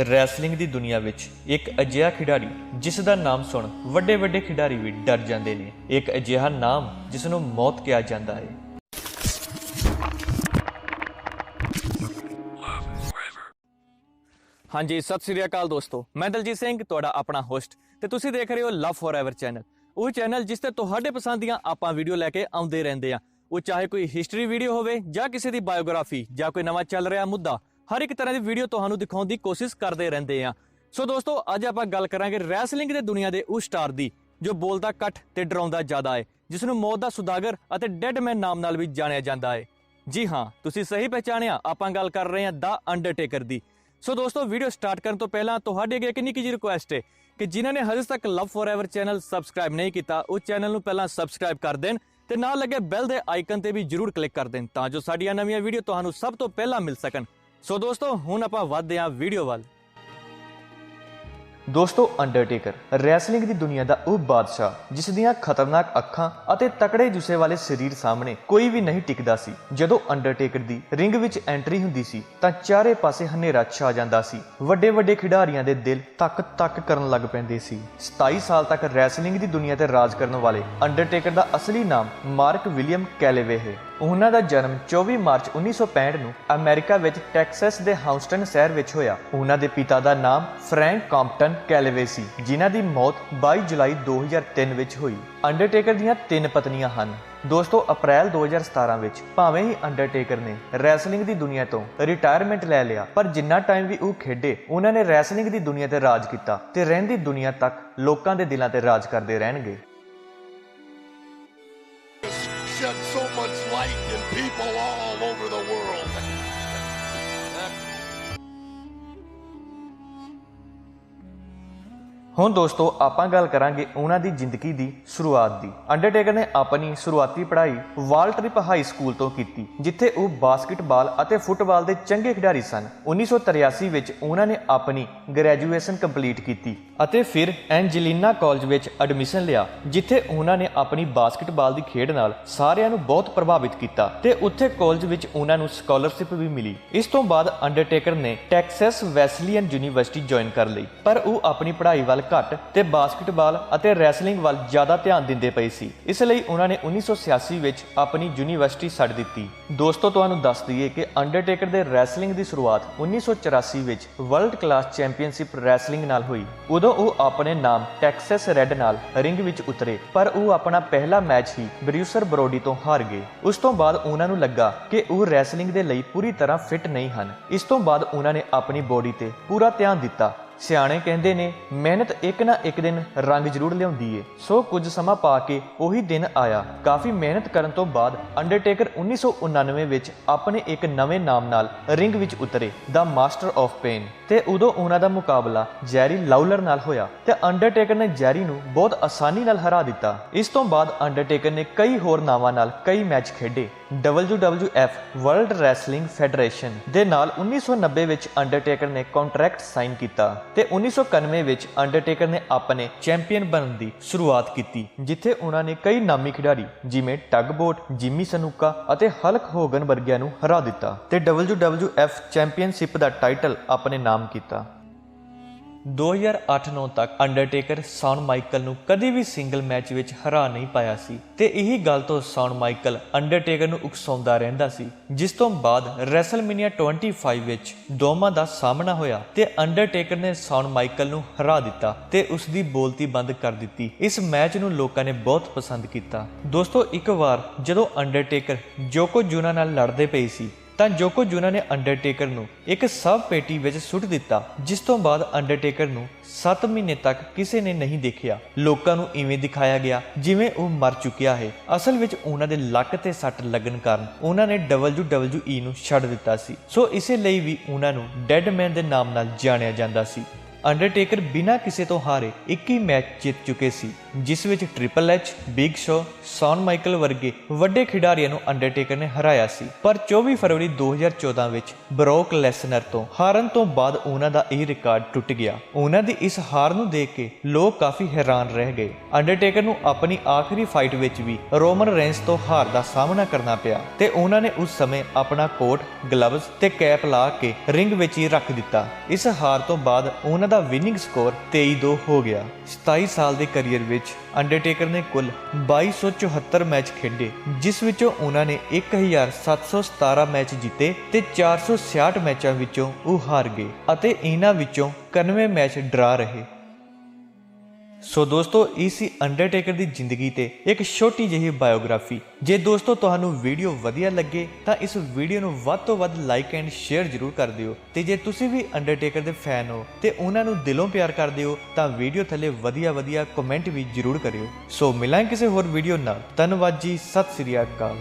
Wrestling ਦੀ ਦੁਨੀਆ ਵਿੱਚ ਇੱਕ ਅਜਿਹਾ ਖਿਡਾਰੀ ਜਿਸ ਦਾ ਨਾਮ ਸੁਣ ਵੱਡੇ ਵੱਡੇ ਖਿਡਾਰੀ ਵੀ ਡਰ ਜਾਂਦੇ ਨੇ। ਇੱਕ ਅਜਿਹਾ ਨਾਮ ਜਿਸ ਨੂੰ ਮੌਤ ਕਿਹਾ ਜਾਂਦਾ ਹੈ। ਹਾਂਜੀ, ਸਤਿ ਸ੍ਰੀ ਅਕਾਲ ਦੋਸਤੋ। ਮੈਂ ਦਲਜੀਤ ਸਿੰਘ, ਤੁਹਾਡਾ ਆਪਣਾ ਹੋਸਟ ਤੇ ਤੁਸੀਂ ਦੇਖ ਰਹੇ ਹੋ ਲਵ ਫੋਰਐਵਰ ਚੈਨਲ ਉਹ ਚੈਨਲ ਜਿਸ ਤੇ ਤੁਹਾਡੇ ਪਸੰਦ ਦੀਆਂ ਆਪਾਂ ਵੀਡੀਓ ਲੈ ਕੇ ਆਉਂਦੇ ਰਹਿੰਦੇ ਆ। ਉਹ ਚਾਹੇ ਕੋਈ ਹਿਸਟਰੀ ਵੀਡੀਓ ਹੋਵੇ ਜਾਂ ਕਿਸੇ ਦੀ ਬਾਇਓਗ੍ਰਾਫੀ ਜਾਂ ਕੋਈ ਨਵਾਂ ਚੱਲ ਰਿਹਾ ਮੁੱਦਾ ਹਰ ਇੱਕ ਤਰ੍ਹਾਂ ਦੀ ਵੀਡੀਓ ਤੁਹਾਨੂੰ ਦਿਖਾਉਣ ਦੀ ਕੋਸ਼ਿਸ਼ ਕਰਦੇ ਰਹਿੰਦੇ ਆ ਸੋ ਦੋਸਤੋ, ਅੱਜ ਆਪਾਂ ਗੱਲ ਕਰਾਂਗੇ ਰੈਸਲਿੰਗ ਦੇ ਦੁਨੀਆ ਦੇ ਉਸ ਸਟਾਰ ਦੀ, ਜੋ ਬੋਲਦਾ ਘੱਟ ਤੇ ਡਰਾਉਂਦਾ ਜ਼ਿਆਦਾ ਹੈ, ਜਿਸ ਨੂੰ ਮੌਤ ਦਾ ਸੁਦਾਗਰ ਅਤੇ ਡੈਡ ਮੈਨ ਨਾਮ ਨਾਲ ਵੀ ਜਾਣਿਆ ਜਾਂਦਾ ਹੈ। ਜੀ ਹਾਂ, ਤੁਸੀਂ ਸਹੀ ਪਹਿਚਾਣਿਆ, ਆਪਾਂ ਗੱਲ ਕਰ ਰਹੇ ਹਾਂ ਦਾ ਅੰਡਰਟੇਕਰ ਦੀ। ਸੋ ਦੋਸਤੋ ਵੀਡੀਓ ਸਟਾਰਟ ਕਰਨ ਤੋਂ ਪਹਿਲਾਂ ਤੁਹਾਡੇ ਅੱਗੇ ਇੱਕ ਨਿੱਕੀ ਜਿਹੀ ਰਿਕੁਐਸਟ ਹੈ ਕਿ ਜਿਨ੍ਹਾਂ ਨੇ ਹਜੇ ਤੱਕ ਲਵ ਫੋਰਐਵਰ ਚੈਨਲ ਸਬਸਕ੍ਰਾਈਬ ਨਹੀਂ ਕੀਤਾ ਉਹ ਚੈਨਲ ਨੂੰ ਪਹਿਲਾਂ ਸਬਸਕ੍ਰਾਈਬ ਕਰ ਦੇਣ ਤੇ ਨਾਲ ਲੱਗੇ ਬੈਲ ਦੇ ਆਈਕਨ ਤੇ ਵੀ ਜਰੂਰ ਕਲਿੱਕ ਕਰ ਦੇਣ, ਤਾਂ ਜੋ ਸਾਡੀਆਂ ਨਵੀਆਂ ਵੀਡੀਓ ਤੁਹਾਨੂੰ ਸਭ ਤੋਂ ਪਹਿਲਾਂ ਮਿਲ ਸਕਣ। ਸੋ ਦੋਸਤੋ ਹੁਣ ਆਪਾਂ ਵੱਧਦੇ ਹਾਂ ਵੀਡੀਓ ਵੱਲ ਦੋਸਤੋ ਅੰਡਰਟੇਕਰ ਰੈਸਲਿੰਗ ਦੀ ਦੁਨੀਆ ਦਾ ਉਹ ਬਾਦਸ਼ਾਹ, ਜਿਸ ਦੀਆਂ ਖਤਰਨਾਕ ਅੱਖਾਂ ਅਤੇ ਤਕੜੇ ਜੁੱਸੇ ਵਾਲੇ ਸਰੀਰ ਸਾਹਮਣੇ ਕੋਈ ਵੀ ਨਹੀਂ ਟਿਕਦਾ ਸੀ। ਜਦੋਂ ਅੰਡਰਟੇਕਰ ਦੀ ਰਿੰਗ ਵਿੱਚ ਐਂਟਰੀ ਹੁੰਦੀ ਸੀ, ਤਾਂ ਚਾਰੇ ਪਾਸੇ ਹਨੇਰਾ ਛਾ ਜਾਂਦਾ ਸੀ। ਵੱਡੇ ਵੱਡੇ ਖਿਡਾਰੀਆਂ ਦੇ ਦਿਲ ਤੱਕ ਤੱਕ ਕਰਨ ਲੱਗ ਪੈਂਦੇ ਸੀ। 27 ਸਾਲ ਤੱਕ ਰੈਸਲਿੰਗ ਦੀ ਦੁਨੀਆ ਤੇ ਰਾਜ ਕਰਨ ਵਾਲੇ ਅੰਡਰਟੇਕਰ ਦਾ ਅਸਲੀ ਨਾਮ ਮਾਰਕ ਵਿਲੀਅਮ ਕੈਲੇਵੇ ਹੈ। ਉਹਨਾਂ ਦਾ ਜਨਮ 24 ਮਾਰਚ 1965 ਨੂੰ ਅਮਰੀਕਾ ਵਿੱਚ ਟੈਕਸਸ ਦੇ ਹਾਊਸਟਨ ਸ਼ਹਿਰ ਵਿੱਚ ਹੋਇਆ। ਉਹਨਾਂ ਦੇ ਪਿਤਾ ਦਾ ਨਾਮ ਫਰੈਂਕ ਕੰਪਟਨ ਕੈਲਵੇ ਸੀ, ਜਿਨ੍ਹਾਂ ਦੀ ਮੌਤ 22 ਜੁਲਾਈ 2003 ਵਿੱਚ ਹੋਈ। ਅੰਡਰਟੇਕਰ ਦੀਆਂ ਤਿੰਨ ਪਤਨੀਆਂ ਹਨ। ਦੋਸਤੋ, ਅਪ੍ਰੈਲ 2017 ਵਿੱਚ ਭਾਵੇਂ ਹੀ ਅੰਡਰਟੇਕਰ ਨੇ ਰੈਸਲਿੰਗ ਦੀ ਦੁਨੀਆ ਤੋਂ ਰਿਟਾਇਰਮੈਂਟ ਲੈ ਲਿਆ, ਪਰ ਜਿੰਨਾ ਟਾਈਮ ਵੀ ਉਹ ਖੇਡੇ, ਉਹਨਾਂ ਨੇ ਰੈਸਲਿੰਗ ਦੀ ਦੁਨੀਆ ਤੇ ਰਾਜ ਕੀਤਾ ਤੇ ਰਹਿੰਦੀ ਦੁਨੀਆ ਤੱਕ ਲੋਕਾਂ ਦੇ ਦਿਲਾਂ ਤੇ ਰਾਜ ਕਰਦੇ ਰਹਿਣਗੇ। Shed so much light in people all over the world. ਹੁਣ ਦੋਸਤੋ, ਆਪਾਂ ਗੱਲ ਕਰਾਂਗੇ ਉਹਨਾਂ ਦੀ ਜ਼ਿੰਦਗੀ ਦੀ ਸ਼ੁਰੂਆਤ ਦੀ। ਅੰਡਰਟੇਕਰ ਨੇ ਆਪਣੀ ਸ਼ੁਰੂਆਤੀ ਪੜ੍ਹਾਈ ਵਾਲਟ੍ਰਿਪ ਹਾਈ ਸਕੂਲ ਤੋਂ ਕੀਤੀ, ਜਿੱਥੇ ਉਹ ਬਾਸਕਟਬਾਲ ਅਤੇ ਫੁੱਟਬਾਲ ਦੇ ਚੰਗੇ ਖਿਡਾਰੀ ਸਨ। 1983 ਵਿੱਚ ਉਹਨਾਂ ਨੇ ਆਪਣੀ ਗ੍ਰੈਜੂਏਸ਼ਨ ਕੰਪਲੀਟ ਕੀਤੀ ਅਤੇ ਫਿਰ ਐਂਜਲੀਨਾ ਕਾਲਜ ਵਿੱਚ ਐਡਮਿਸ਼ਨ ਲਿਆ, ਜਿੱਥੇ ਉਹਨਾਂ ਨੇ ਆਪਣੀ ਬਾਸਕਟਬਾਲ ਦੀ ਖੇਡ ਨਾਲ ਸਾਰਿਆਂ ਨੂੰ ਬਹੁਤ ਪ੍ਰਭਾਵਿਤ ਕੀਤਾ ਤੇ ਉੱਥੇ ਕਾਲਜ ਵਿੱਚ ਉਹਨਾਂ ਨੂੰ ਸਕਾਲਰਸ਼ਿਪ ਵੀ ਮਿਲੀ। ਇਸ ਤੋਂ ਬਾਅਦ ਅੰਡਰਟੇਕਰ ਨੇ ਟੈਕਸਸ ਵੈਸਲੀਅਨ ਯੂਨੀਵਰਸਿਟੀ ਜੁਆਇਨ ਕਰ ਲਈ, ਪਰ ਉਹ ਆਪਣੀ ਪੜ੍ਹਾਈ ਵੱਲ ਘੱਟ ਤੇ ਬਾਸਕਟਬਾਲ ਅਤੇ ਰੈਸਲਿੰਗ ਵੱਲ ਜ਼ਿਆਦਾ ਧਿਆਨ ਦਿੰਦੇ ਪਏ ਸੀ। ਇਸ ਲਈ ਉਹਨਾਂ ਨੇ 1986 ਵਿੱਚ ਆਪਣੀ ਯੂਨੀਵਰਸਿਟੀ ਛੱਡ ਦਿੱਤੀ। ਦੋਸਤੋ, ਤੁਹਾਨੂੰ ਦੱਸ ਦਈਏ ਕਿ ਅੰਡਰਟੇਕਰ ਦੇ ਰੈਸਲਿੰਗ ਦੀ ਸ਼ੁਰੂਆਤ 1984 ਵਿੱਚ ਵਰਲਡ ਕਲਾਸ ਚੈਂਪੀਅਨਸ਼ਿਪ ਰੈਸਲਿੰਗ ਨਾਲ ਹੋਈ। ਉਦੋਂ ਉਹ ਆਪਣੇ ਨਾਮ ਟੈਕਸਸ ਰੈਡ ਨਾਲ ਰਿੰਗ ਵਿੱਚ ਉਤਰੇ, ਪਰ ਉਹ ਆਪਣਾ ਪਹਿਲਾ ਮੈਚ ਹੀ ਬਰਿਊਸਰ ਬਰੋਡੀ ਤੋਂ ਹਾਰ ਗਏ। ਉਸ ਤੋਂ ਬਾਅਦ ਉਹਨਾਂ ਨੂੰ ਲੱਗਾ ਕਿ ਉਹ ਰੈਸਲਿੰਗ ਦੇ ਲਈ ਪੂਰੀ ਤਰ੍ਹਾਂ ਫਿੱਟ ਨਹੀਂ ਹਨ। ਇਸ ਤੋਂ ਬਾਅਦ ਉਹਨਾਂ ਨੇ ਆਪਣੀ ਬੋਡੀ ਤੇ ਪੂਰਾ ਧਿਆਨ ਦਿੱਤਾ। ਸਿਆਣੇ ਕਹਿੰਦੇ ਨੇ, ਮਿਹਨਤ ਇੱਕ ਨਾ ਇੱਕ ਦਿਨ ਰੰਗ ਜ਼ਰੂਰ ਲਿਆਉਂਦੀ ਏ। ਸੋ ਕੁਝ ਸਮਾਂ ਪਾ ਕੇ ਉਹੀ ਦਿਨ ਆਇਆ। ਕਾਫੀ ਮਿਹਨਤ ਕਰਨ ਤੋਂ ਬਾਅਦ ਅੰਡਰਟੇਕਰ 1999 ਵਿੱਚ ਆਪਣੇ ਇੱਕ ਨਵੇਂ ਨਾਮ ਨਾਲ ਰਿੰਗ ਵਿੱਚ ਉਤਰੇ, ਦਾ ਮਾਸਟਰ ਆਫ ਪੇਨ। ਤੇ ਉਦੋਂ ਉਹਨਾਂ ਦਾ ਮੁਕਾਬਲਾ ਜੈਰੀ ਲਾਉਲਰ ਨਾਲ ਹੋਇਆ ਤੇ ਅੰਡਰਟੇਕਰ ਨੇ ਜੈਰੀ ਨੂੰ ਬਹੁਤ ਆਸਾਨੀ ਨਾਲ ਹਰਾ ਦਿੱਤਾ। ਇਸ ਤੋਂ ਬਾਅਦ ਅੰਡਰਟੇਕਰ ਨੇ ਕਈ ਹੋਰ ਨਾਵਾਂ ਨਾਲ ਕਈ ਮੈਚ ਖੇਡੇ। WWF ਵਰਲਡ ਰੈਸਲਿੰਗ ਫੈਡਰੇਸ਼ਨ ਦੇ ਨਾਲ 1990 ਵਿੱਚ ਅੰਡਰਟੇਕਰ ਨੇ ਕੰਟਰੈਕਟ ਸਾਈਨ ਕੀਤਾ ਤੇ 1991 ਵਿੱਚ ਅੰਡਰਟੇਕਰ ਨੇ ਆਪਣੇ ਚੈਂਪੀਅਨ ਬਣਨ ਦੀ ਸ਼ੁਰੂਆਤ ਕੀਤੀ, ਜਿੱਥੇ ਉਹਨਾਂ ਨੇ ਕਈ ਨਾਮੀ ਖਿਡਾਰੀ ਜਿਵੇਂ ਟੱਗਬੋਟ ਜਿਮੀ ਸਨੂਕਾ ਅਤੇ ਹਲਕ ਹੋਗਨ ਵਰਗਿਆਂ ਨੂੰ ਹਰਾ ਦਿੱਤਾ ਤੇ WWF ਚੈਂਪੀਅਨਸ਼ਿਪ ਦਾ ਟਾਈਟਲ ਆਪਣੇ ਨਾਮ ਕੀਤਾ। 2008-9 ਤੱਕ ਅੰਡਰਟੇਕਰ ਸ਼ੌਨ ਮਾਈਕਲ ਨੂੰ ਕਦੇ ਵੀ ਸਿੰਗਲ ਮੈਚ ਵਿੱਚ ਹਰਾ ਨਹੀਂ ਪਾਇਆ ਸੀ ਤੇ ਇਹੀ ਗੱਲ ਤੋਂ ਸ਼ੌਨ ਮਾਈਕਲ ਅੰਡਰਟੇਕਰ ਨੂੰ ਉਕਸਾਉਂਦਾ ਰਹਿੰਦਾ ਸੀ, ਜਿਸ ਤੋਂ ਬਾਅਦ ਰੈਸਲਮੀਨੀਆ 25 ਵਿੱਚ ਦੋਵਾਂ ਦਾ ਸਾਹਮਣਾ ਹੋਇਆ ਤੇ ਅੰਡਰਟੇਕਰ ਨੇ ਸ਼ੌਨ ਮਾਈਕਲ ਨੂੰ ਹਰਾ ਦਿੱਤਾ ਤੇ ਉਸ ਦੀ ਬੋਲਤੀ ਬੰਦ ਕਰ ਦਿੱਤੀ। ਇਸ ਮੈਚ ਨੂੰ ਲੋਕਾਂ ਨੇ ਬਹੁਤ ਪਸੰਦ ਕੀਤਾ। ਦੋਸਤੋ, ਇੱਕ ਵਾਰ ਜਦੋਂ ਅੰਡਰਟੇਕਰ ਜੋਕੋ ਜੂਨਾ ਨਾਲ ਲੜਦੇ ਪਏ ਸੀ ਤਾਂ ਜੋਕੋ ਜੂਨਾ ਨੇ ਅੰਡਰਟੇਕਰ ਨੂੰ ਇੱਕ ਸਬ ਪੇਟੀ ਵਿੱਚ ਸੁੱਟ ਦਿੱਤਾ, ਜਿਸ ਤੋਂ ਬਾਅਦ ਅੰਡਰਟੇਕਰ ਨੂੰ 7 ਮਹੀਨੇ ਤੱਕ ਕਿਸੇ ਨੇ ਨਹੀਂ ਦੇਖਿਆ। ਲੋਕਾਂ ਨੂੰ ਇਵੇਂ ਦਿਖਾਇਆ ਗਿਆ ਜਿਵੇਂ ਉਹ ਮਰ ਚੁੱਕਿਆ ਹੈ। ਅਸਲ ਵਿੱਚ ਉਹਨਾਂ ਦੇ ਲੱਕ ਤੇ ਸੱਟ ਲੱਗਣ ਕਾਰਨ ਉਹਨਾਂ ਨੇ WWE ਨੂੰ ਛੱਡ ਦਿੱਤਾ ਸੀ। ਸੋ ਇਸੇ ਲਈ ਵੀ ਉਹਨਾਂ ਨੂੰ ਡੈਡ ਮੈਨ ਦੇ ਨਾਮ ਨਾਲ ਜਾਣਿਆ ਜਾਂਦਾ ਸੀ। ਅੰਡਰਟੇਕਰ ਬਿਨਾਂ ਕਿਸੇ ਤੋਂ ਹਾਰੇ 21 ਮੈਚ ਜਿੱਤ ਚੁੱਕੇ ਸੀ, ਜਿਸ ਵਿੱਚ triple H Big Show Shawn Michael ਵਰਗੇ ਵੱਡੇ ਖਿਡਾਰੀਆਂ ਨੂੰ ਅੰਡਰਟੇਕਰ ਨੇ ਹਰਾਇਆ ਸੀ। ਪਰ 24 ਫਰਵਰੀ 2014 ਵਿੱਚ ਬਰੋਕ ਲੈਸਨਰ ਤੋਂ ਹਾਰਨ ਤੋਂ ਬਾਅਦ ਉਹਨਾਂ ਦਾ ਇਹ ਰਿਕਾਰਡ ਟੁੱਟ ਗਿਆ। ਉਹਨਾਂ ਦੀ ਇਸ ਹਾਰ ਨੂੰ ਦੇਖ ਕੇ ਲੋਕ ਕਾਫੀ ਹੈਰਾਨ ਰਹਿ ਗਏ। ਅੰਡਰਟੇਕਰ ਨੂੰ ਆਪਣੀ ਆਖਰੀ ਫਾਈਟ ਵਿੱਚ ਵੀ ਰੋਮਨ ਰੇਂਸ ਤੋਂ ਹਾਰ ਦਾ ਸਾਹਮਣਾ ਕਰਨਾ ਪਿਆ ਤੇ ਉਹਨਾਂ ਨੇ ਉਸ ਸਮੇਂ ਆਪਣਾ ਕੋਟ ਗਲਵਜ਼ ਤੇ ਕੈਪ ਲਾ ਕੇ ਰਿੰਗ ਵਿੱਚ ਹੀ ਰੱਖ ਦਿੱਤਾ। ਇਸ ਹਾਰ ਤੋਂ ਬਾਅਦ ਉਹਨਾਂ ਦਾ ਵਿਨਿੰਗ ਸਕੋਰ 23-2 ਹੋ ਗਿਆ। 27 ਸਾਲ ਦੇ ਕੈਰੀਅਰ ਵਿੱਚ ਅੰਡਰਟੇਕਰ ਨੇ ਕੁੱਲ 2274 ਮੈਚ ਖੇਡੇ, ਜਿਸ ਵਿੱਚੋਂ ਉਹਨਾਂ ਨੇ 1717 ਮੈਚ ਜਿੱਤੇ ਤੇ 466 ਮੈਚਾਂ ਵਿੱਚੋਂ ਉਹ ਹਾਰ ਗਏ ਅਤੇ ਇਹਨਾਂ ਵਿੱਚੋਂ 91 ਮੈਚ ਡਰਾ ਰਹੇ। ਸੋ ਦੋਸਤੋ ਇਹ ਸੀ ਅੰਡਰਟੇਕਰ ਦੀ ਜ਼ਿੰਦਗੀ ਤੇ ਇੱਕ ਛੋਟੀ ਜਿਹੀ ਬਾਇਓਗ੍ਰਾਫੀ ਜੇ ਦੋਸਤੋ ਤੁਹਾਨੂੰ ਵੀਡੀਓ ਵਧੀਆ ਲੱਗੇ, ਤਾਂ ਇਸ ਵੀਡੀਓ ਨੂੰ ਵੱਧ ਤੋਂ ਵੱਧ ਲਾਈਕ ਐਂਡ ਸ਼ੇਅਰ ਜ਼ਰੂਰ ਕਰ ਦਿਓ। ਤੇ ਜੇ ਤੁਸੀਂ ਵੀ ਅੰਡਰਟੇਕਰ ਦੇ ਫੈਨ ਹੋ ਤੇ ਉਹਨਾਂ ਨੂੰ ਦਿਲੋਂ ਪਿਆਰ ਕਰਦੇ ਹੋ, ਤਾਂ ਵੀਡੀਓ ਥੱਲੇ ਵਧੀਆ ਵਧੀਆ ਕਮੈਂਟ ਵੀ ਜ਼ਰੂਰ ਕਰਿਓ। ਸੋ ਮਿਲਾਂਗੇ ਕਿਸੇ ਹੋਰ ਵੀਡੀਓ ਨਾਲ। ਧੰਨਵਾਦ ਜੀ, ਸਤਿ ਸ੍ਰੀ ਅਕਾਲ।